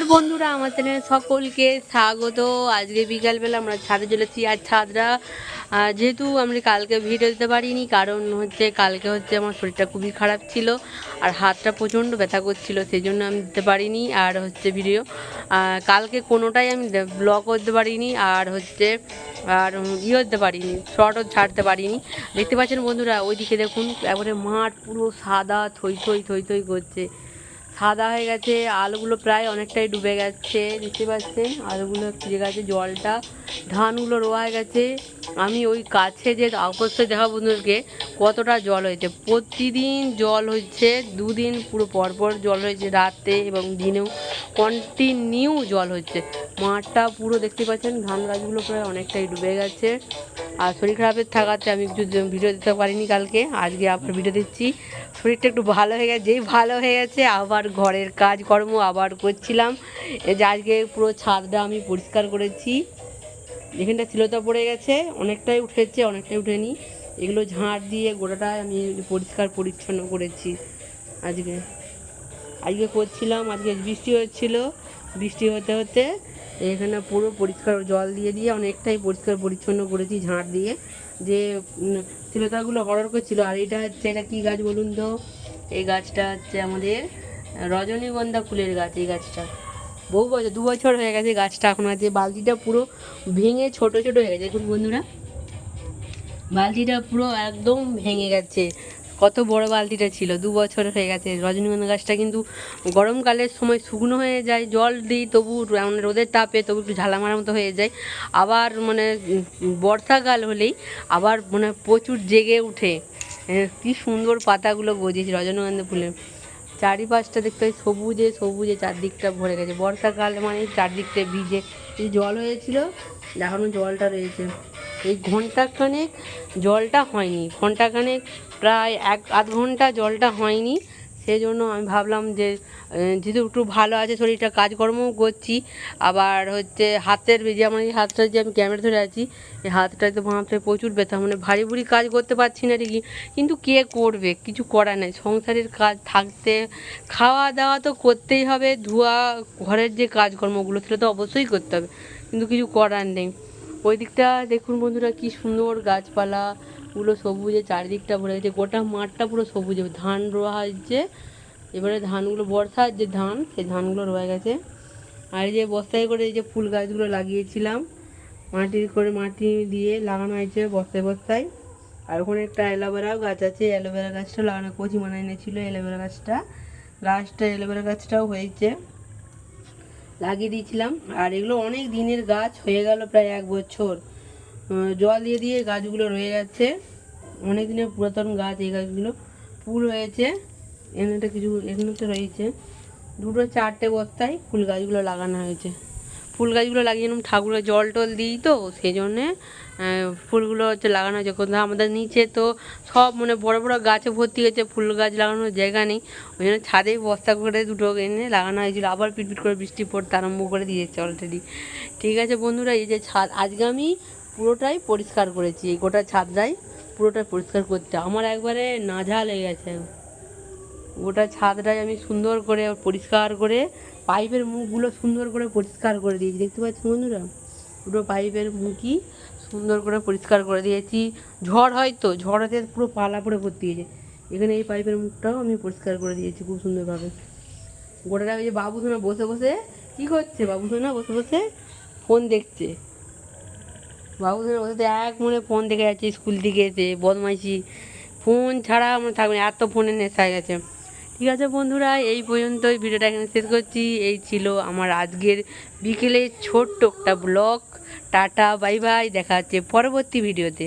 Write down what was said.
নমস্কার বন্ধুরা আমার চ্যানেলে সকলকে স্বাগত। আজকে বিকালবেলা আমরা ছাদে চলেছি, আর ছাদরা যেহেতু আমরা কালকে ভিডিও দিতে পারিনি, কারণ হচ্ছে কালকে হচ্ছে আমার শরীরটা খুবই খারাপ ছিল, আর হাতটা প্রচণ্ড ব্যথা করছিল সেই জন্য আমি দিতে পারিনি, আর হচ্ছে ভিডিও কালকে কোনোটাই আমি ব্লগ করতে পারিনি, আর হচ্ছে, আর ইয়ে দিতে পারিনি শর্টও ছাড়তে পারিনি। দেখতে পাচ্ছেন বন্ধুরা, ওইদিকে দেখুন, একবারে মাঠ পুরো সাদা থই থই থই থই করছে। সাদা হয়ে গেছে, আলুগুলো প্রায় অনেকটাই ডুবে গেছে, দেখতে পাচ্ছেন? আলুগুলো ভিজে গেছে জলটা, ধানগুলো রোয়া হয়ে গেছে। আমি ওই কাছে যে অবশ্যই দেখা বন্ধুদেরকে, কতটা জল হয়েছে। প্রতিদিন জল হচ্ছে, দুদিন পুরো পরপর জল হয়েছে, রাতে এবং দিনেও কন্টিনিউ জল হচ্ছে। মাঠটা পুরো দেখতে পাচ্ছেন, ধান গাছগুলো প্রায় অনেকটাই ডুবে গেছে। আর শরীর খারাপের থাকাতে আমি কিছু ভিডিও দিতে পারিনি কালকে, আজকে আবার ভিডিও দিচ্ছি। শরীরটা একটু ভালো হয়ে গেছে, যেই ভালো হয়ে গেছে, আবার ঘরের কাজকর্ম আবার করছিলাম। এই যে আজকে পুরো ছাদটা আমি পরিষ্কার করেছি। এখানটা ছিলতা পড়ে গেছে, অনেকটাই উঠেছে, অনেকটাই উঠেনি। এগুলো ঝাঁট দিয়ে গোটাটা আমি পরিষ্কার পরিচ্ছন্ন করেছি আজকে। আজকে করছিলাম, আজকে বৃষ্টি হচ্ছিল। বৃষ্টি হতে হতে এখানে পুরো পরিষ্কার জল দিয়ে দিয়ে অনেকটাই পরিষ্কার পরিচ্ছন্ন করেছি ঝাঁট দিয়ে। যে ছিলতাগুলো হরর করছিল। আর এটা হচ্ছে, এটা কী গাছ বলুন তো? এই গাছটা হচ্ছে আমাদের রজনীগন্ধা ফুলের গাছ, এই গাছটা। বহু বছর, দু বছর হয়ে গেছে গাছটা এখন আছে। বালতিটা পুরো ভেঙে ছোট ছোট হয়ে গেছে। দেখুন বন্ধুরা, বালতিটা পুরো একদম ভেঙে গেছে। কত বড় বালতিটা ছিল, দু বছর হয়ে গেছে। রজনীগন্ধা গাছটা কিন্তু গরমকালের সময় শুকনো হয়ে যায়, জল দিই, তবু এমন রোদের তাপে তবু একটু ঝালামার মতো হয়ে যায়। আবার মানে বর্ষাকাল হলেই আবার মানে প্রচুর জেগে উঠে। কি সুন্দর পাতাগুলো গজিয়েছে রজনীগন্ধা ফুলের চারিপাশটা দেখতে হয় সবুজে সবুজে চারদিকটা ভরে গেছে। বর্ষাকাল মানে চারদিকটা ভিজে। এই জল হয়েছিল এখনও জলটা রয়েছে। এই ঘন্টাখানেক জলটা হয়নি। ঘন্টাখানেক প্রায় এক, আধ ঘণ্টা জলটা হয়নি। সেই জন্য আমি ভাবলাম যে যেহেতু একটু ভালো আছে শরীরটা কাজকর্মও করছি, আবার হচ্ছে হাতের যে আমার এই হাতটা যে আমি ক্যামেরা ধরে আছি, এই হাতটাতে হাতে প্রচুর ব্যথা মানে ভারী ভুরি কাজ করতে পারছি না ঠিকই, কিন্তু কে করবে? কিছু করার নেই, সংসারের কাজ, থাকতে খাওয়া দাওয়া তো করতেই হবে, ধোয়া, ঘরের যে কাজকর্মগুলো সেটা তো অবশ্যই করতে হবে, কিন্তু কিছু করার নেই। ওই দিকটা দেখুন বন্ধুরা, কি সুন্দর গাছপালা, পুরো সবুজে চারিদিকটা ভরে গেছে, গোটা মাঠটা পুরো সবুজে, ধান রোয়া হয়েছে এবারে ধানগুলো বর্ষার যে ধান, সেই ধানগুলো রয়ে গেছে। আর এই যে বস্তায় করে এই যে ফুল গাছগুলো লাগিয়েছিলাম, মাটির করে মাটি দিয়ে লাগানো হয়েছে বস্তায় বস্তায়। আর ওখানে একটা অ্যালোভেরাও গাছ আছে, অ্যালোভেরা গাছটা লাগানো, কচি মানে এনেছিল অ্যালোভেরা গাছটা। গাছটা অ্যালোভেরা গাছটাও হয়েছে। লাগিয়ে দিয়েছিলাম। আর এগুলো অনেক দিনের গাছ, হয়ে গেল প্রায় এক বছর। জল দিয়ে দিয়ে গাছগুলো রয়ে যাচ্ছে। অনেক দিনের পুরাতন গাছ, এই গাছগুলো ফুল হয়েছে। এখানে একটা কিছু, এখানে তো রয়েছে। দুটো চারটে বস্তায় ফুল গাছগুলো লাগানো হয়েছে। ফুল গাছগুলো লাগিয়েছিলাম, ঠাকুরের জল টল দিই তো, সেই জন্যে ফুলগুলো হচ্ছে লাগানো হয়েছে। কোথাও আমাদের নিচে তো সব মানে বড় বড় গাছে ভর্তি হয়েছে, ফুল গাছ লাগানোর জায়গা নেই। ওই জন্য ছাদেই বস্তা করে দুটো এনে লাগানো হয়েছিল। আবার পিটপিট করে বৃষ্টি পড়তে আরম্ভ করে দিয়েছে অলরেডি ঠিক আছে বন্ধুরা, এই যে ছাদ, আজকে আমি পুরোটাই পরিষ্কার করেছি। এই গোটা ছাদটাই পুরোটাই পরিষ্কার করতে। আমার একবারে নাঝাল হয়ে গেছে গোটা ছাদটাই আমি সুন্দর করে পরিষ্কার করে পাইপের মুখগুলো সুন্দর করে পরিষ্কার করে দিয়েছি। দেখতে পাচ্ছি বন্ধুরা? পুরো পাইপের মুখই সুন্দর করে পরিষ্কার করে দিয়েছি। ঝড় হয় তো, ঝড় হতে পুরো পালা পড়ে ভর্তি হয়েছে। এখানে এই পাইপের মুখটাও আমি পরিষ্কার করে দিয়েছি খুব সুন্দরভাবে। গোটাটা ওই যে বাবু সোনা বসে বসে, কী করছে বাবু সোনা বসে বসে ফোন দেখছে। বাবু সোনা বসে এক মনে ফোন দেখে যাচ্ছে স্কুল থেকে এসে, বদমাইশি। ফোন ছাড়া আমরা থাকবে এত ফোনের নেশা গেছে। ঠিক আছে বন্ধুরা, এই পর্যন্তই ভিডিওটা এখানে শেষ করছি। এই ছিল আমার আজকের বিকেলে ছোট্ট একটা ব্লগ। টাটা, বাই বাই, দেখা হচ্ছে পরবর্তী ভিডিওতে।